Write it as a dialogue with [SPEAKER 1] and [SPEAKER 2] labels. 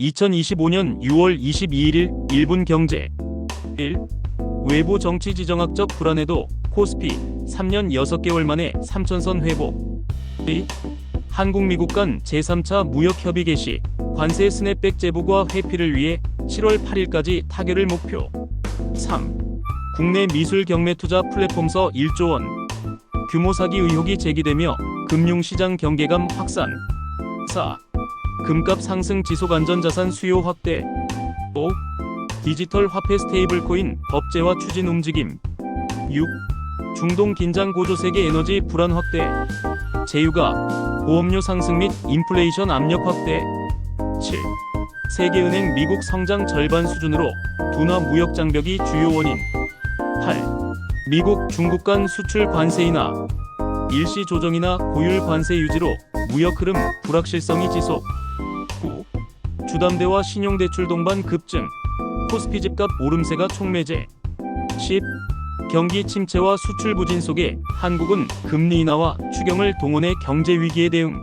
[SPEAKER 1] 2025년 6월 22일 1분 경제 1. 외부 정치 지정학적 불안에도 코스피 3년 6개월 만에 3천선 회복 2. 한국 미국 간 제3차 무역 협의 개시 관세 스냅백 제보과 회피를 위해 7월 8일까지 타결을 목표 3. 국내 미술 경매 투자 플랫폼서 1조 원 규모 사기 의혹이 제기되며 금융시장 경계감 확산 4. 금값 상승 지속 안전자산 수요 확대 5. 디지털 화폐 스테이블 코인 법제화 추진 움직임 6. 중동 긴장 고조 세계 에너지 불안 확대 제휴가 보험료 상승 및 인플레이션 압력 확대 7. 세계은행 미국 성장 절반 수준으로 둔화 무역 장벽이 주요 원인 8. 미국 중국 간 수출 관세 인하 일시 조정이나 고율 관세 유지로 무역 흐름 불확실성이 지속 9. 주담대와 신용대출 동반 급증 코스피 집값 오름세가 촉매제 10. 경기 침체와 수출 부진 속에 한국은 금리 인하와 추경을 동원해 경제 위기에 대응